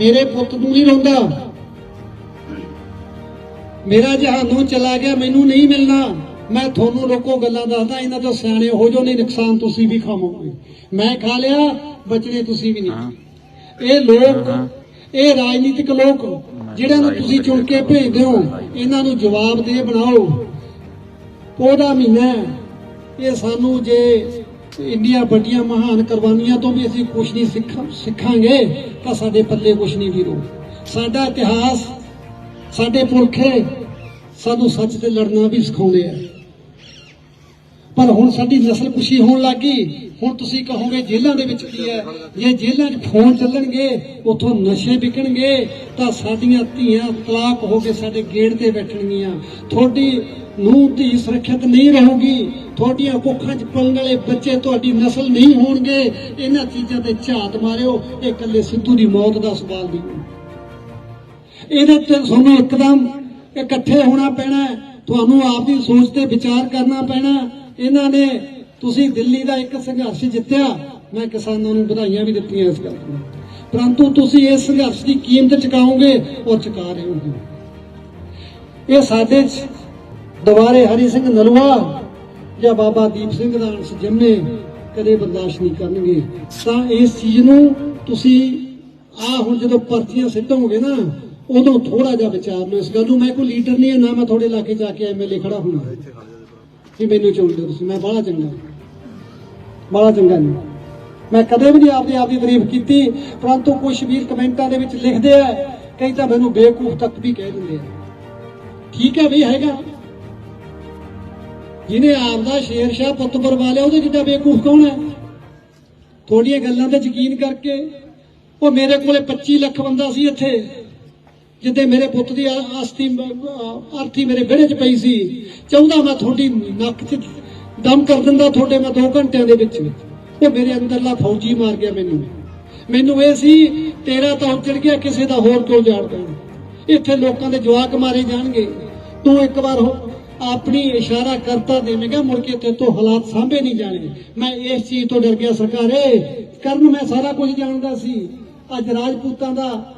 ਮੇਰੇ ਪੁੱਤ ਨੂੰ ਨਹੀਂ ਰੋਂਦਾ। ਮੇਰਾ ਜਹਾਨੋਂ ਚਲਾ ਗਿਆ ਮੈਨੂੰ ਨਹੀਂ ਮਿਲਣਾ। ਮੈਂ ਤੁਹਾਨੂੰ ਲੋਕੋ ਗੱਲਾਂ ਦੱਸਦਾ ਇਹਨਾਂ ਤੋਂ ਸਿਆਣੇ ਹੋ ਜੋ ਨਹੀਂ ਨੁਕਸਾਨ ਤੁਸੀਂ ਵੀ ਖਾਵੋਗੇ। ਮੈਂ ਖਾ ਲਿਆ ਬਚਣੇ ਤੁਸੀਂ ਵੀ ਨਹੀਂ। ਇਹ ਲੋਕ ਇਹ ਰਾਜਨੀਤਿਕ ਲੋਕ ਜਿਹੜਿਆਂ ਨੂੰ ਤੁਸੀਂ ਚੁਣ ਕੇ ਭੇਜਦੇ ਹੋ ਇਹਨਾਂ ਨੂੰ ਜਵਾਬਦੇਹ ਬਣਾਓ। ਉਹਦਾ ਮਹੀਨਾ। ਇਹ ਸਾਨੂੰ ਜੇ ਇੰਡੀਆ ਵੱਡੀਆਂ ਮਹਾਨ ਕੁਰਬਾਨੀਆਂ ਤੋਂ ਵੀ ਅਸੀਂ ਕੁਝ ਨਹੀਂ ਸਿੱਖਾਂ ਸਿੱਖਾਂਗੇ, ਤਾਂ ਸਾਡੇ ਪੱਲੇ ਕੁਝ ਨਹੀਂ ਵੀਰੋ। ਸਾਡਾ ਇਤਿਹਾਸ, ਸਾਡੇ ਪੁਰਖੇ ਸਾਨੂੰ ਸੱਚ ਤੇ ਲੜਨਾ ਵੀ ਸਿਖਾਉਂਦੇ ਆ। ਪਰ ਹੁਣ ਸਾਡੀ ਨਸਲ ਕੁਸ਼ੀ ਹੋਣ ਲੱਗੀ। ਹੁਣ ਤੁਸੀਂ ਕਹੋਗੇ, ਜੇਲ੍ਹਾਂ ਦੇ ਵਿੱਚ ਕੀ ਹੈ? ਜੇ ਜੇਲ੍ਹਾਂ 'ਚ ਫੋਨ ਚੱਲਣਗੇ, ਉਥੋਂ ਨਸ਼ੇ ਵਿਕਣਗੇ, ਤਾਂ ਸਾਡੀਆਂ ਧੀਆਂ ਤਲਾਕ ਹੋ ਕੇ ਸਾਡੇ ਗੇੜ ਤੇ ਬੈਠਣਗੀਆਂ। ਤੁਹਾਡੀ ਨੂੰ ਧੀ ਸੁਰੱਖਿਅਤ ਨਹੀਂ ਰਹੂਗੀ। ਤੁਹਾਡੀਆਂ ਕੁੱਖਾਂ 'ਚ ਪਲਣ ਵਾਲੇ ਬੱਚੇ ਤੁਹਾਡੀ ਨਸਲ ਨਹੀਂ ਹੋਣਗੇ। ਇਹਨਾਂ ਚੀਜ਼ਾਂ ਤੇ ਝਾਤ ਮਾਰਿਓ। ਇਹ ਇਕੱਲੇ ਸਿੱਧੂ ਦੀ ਮੌਤ ਦਾ ਸਵਾਲ ਨਹੀਂ। ਇਹਦੇ ਤੇ ਤੁਹਾਨੂੰ ਇੱਕਦਮ ਇਕੱਠੇ ਹੋਣਾ ਪੈਣਾ ਤੁਹਾਨੂੰ ਆਪ ਦੀ ਸੋਚ ਤੇ ਵਿਚਾਰ ਕਰਨਾ ਪੈਣਾ ਇਹਨਾਂ ਨੇ ਤੁਸੀਂ ਦਿੱਲੀ ਦਾ ਇੱਕ ਸੰਘਰਸ਼ ਜਿੱਤਿਆ, ਮੈਂ ਕਿਸਾਨਾਂ ਨੂੰ ਵਧਾਈਆਂ ਵੀ ਦਿੱਤੀਆਂ ਇਸ ਗੱਲ ਤੋਂ ਪਰੰਤੂ ਤੁਸੀਂ ਇਸ ਸੰਘਰਸ਼ ਦੀ ਕੀਮਤ ਚੁਕਾਓਗੇ ਔਰ ਚੁਕਾ ਰਹੇ ਹੋ। ਇਹ ਸਾਡੇ ਦੁਬਾਰੇ ਹਰੀ ਸਿੰਘ ਨਲਵਾ ਜਾਂ ਬਾਬਾ ਦੀਪ ਸਿੰਘ ਦਾ ਅੰਸ਼ ਜੰਮੇ ਕਦੇ ਬਰਦਾਸ਼ਤ ਨਹੀਂ ਕਰਨਗੇ। ਤਾਂ ਇਸ ਚੀਜ਼ ਨੂੰ ਤੁਸੀਂ ਆ ਹੁਣ ਜਦੋਂ ਪਰਚੀਆਂ ਸਿੱਟੋਗੇ ਨਾ, ਉਦੋਂ ਥੋੜਾ ਜਿਹਾ ਵਿਚਾਰ ਲਓ ਇਸ ਗੱਲ ਨੂੰ। ਮੈਂ ਕੋਈ ਲੀਡਰ ਨਹੀਂ ਹਾਂ, ਨਾ ਮੈਂ ਤੁਹਾਡੇ ਇਲਾਕੇ ਜਾ ਕੇ ਐਮਐਲਏ ਖੜਾ ਹੋਣਾ। ਕਿ ਮੈਨੂੰ ਚੁਣ ਲਿਓ ਤੁਸੀਂ, ਮੈਂ ਬੜਾ ਚੰਗਾ। ਬੜਾ ਚੰਗਾ ਨਹੀਂ। ਮੈਂ ਕਦੇ ਵੀ ਨਹੀਂ ਆਪਦੀ ਆਪਦੀ ਤਾਰੀਫ ਕੀਤੀ, ਪਰੰਤੂ ਕੁਝ ਵੀਰ ਕਮੈਂਟਾਂ ਦੇ ਵਿੱਚ ਲਿਖਦੇ ਆ, ਕਈ ਤਾਂ ਮੈਨੂੰ ਬੇਵਕੂਫ ਤੱਕ ਵੀ ਕਹਿ ਦਿੰਦੇ ਆ। ਠੀਕ ਹੈ ਵੀ ਹੈਗਾ। ਜਿਹਨੇ ਆਪਦਾ ਸ਼ੇਰ ਸ਼ਾਹ ਪੁੱਤ ਬਰਵਾ ਲਿਆ, ਉਹਦੇ ਜਿੱਡਾ ਬੇਵਕੂਫ ਕੌਣ ਹੈ? ਤੁਹਾਡੀਆਂ ਗੱਲਾਂ ਤੇ ਯਕੀਨ ਕਰਕੇ, ਉਹ ਮੇਰੇ ਕੋਲੇ 25 ਲੱਖ ਬੰਦਾ ਸੀ ਇੱਥੇ। ਜਿੱਦੇ ਮੇਰੇ ਪੁੱਤ ਦੀ ਆਸਤੀ ਅਹ ਮੇਰੇ ਵਿਹੜੇ 'ਚ ਪਈ ਸੀ, ਚਾਹੁੰਦਾ ਮੈਂ ਤੁਹਾਡੀ ਨੱਕ 'ਚ ਦਮ ਕਰ ਦਿੰਦਾ ਤੁਹਾਡੇ ਮੈਂ 2 ਘੰਟਿਆਂ ਦੇ ਵਿੱਚ। ਉਹ ਮੇਰੇ ਅੰਦਰਲਾ ਫੌਜੀ ਮਾਰ ਗਿਆ ਮੈਨੂੰ। ਮੈਨੂੰ ਇਹ ਸੀ, ਤੇਰਾ ਤਾਂ ਉੱਜੜ ਗਿਆ ਕਿਸੇ ਦਾ ਹੋਰ ਕਿਉਂ ਜਾਣ ਪੈਣਾ ਇੱਥੇ ਲੋਕਾਂ ਦੇ ਜਵਾਕ ਮਾਰੇ ਜਾਣਗੇ। ਤੂੰ ਇੱਕ ਵਾਰ ਆਪਣੀ ਇਸ਼ਾਰਾ ਕਰਤਾ ਦੇਵੇਂਗਾ ਮੁੜ ਕੇ ਤੇ ਤੋਂ ਹਾਲਾਤ ਸਾਂਭੇ ਨਹੀਂ ਜਾਣੇ। ਮੈਂ ਇਸ ਚੀਜ਼ ਤੋਂ ਡਰ ਗਿਆ, ਸਰਕਾਰੇ। ਕਰਨ ਮੈਂ ਸਾਰਾ ਕੁਝ ਜਾਣਦਾ ਸੀ। ਅੱਜ ਰਾਜਪੂਤਾਂ ਦਾ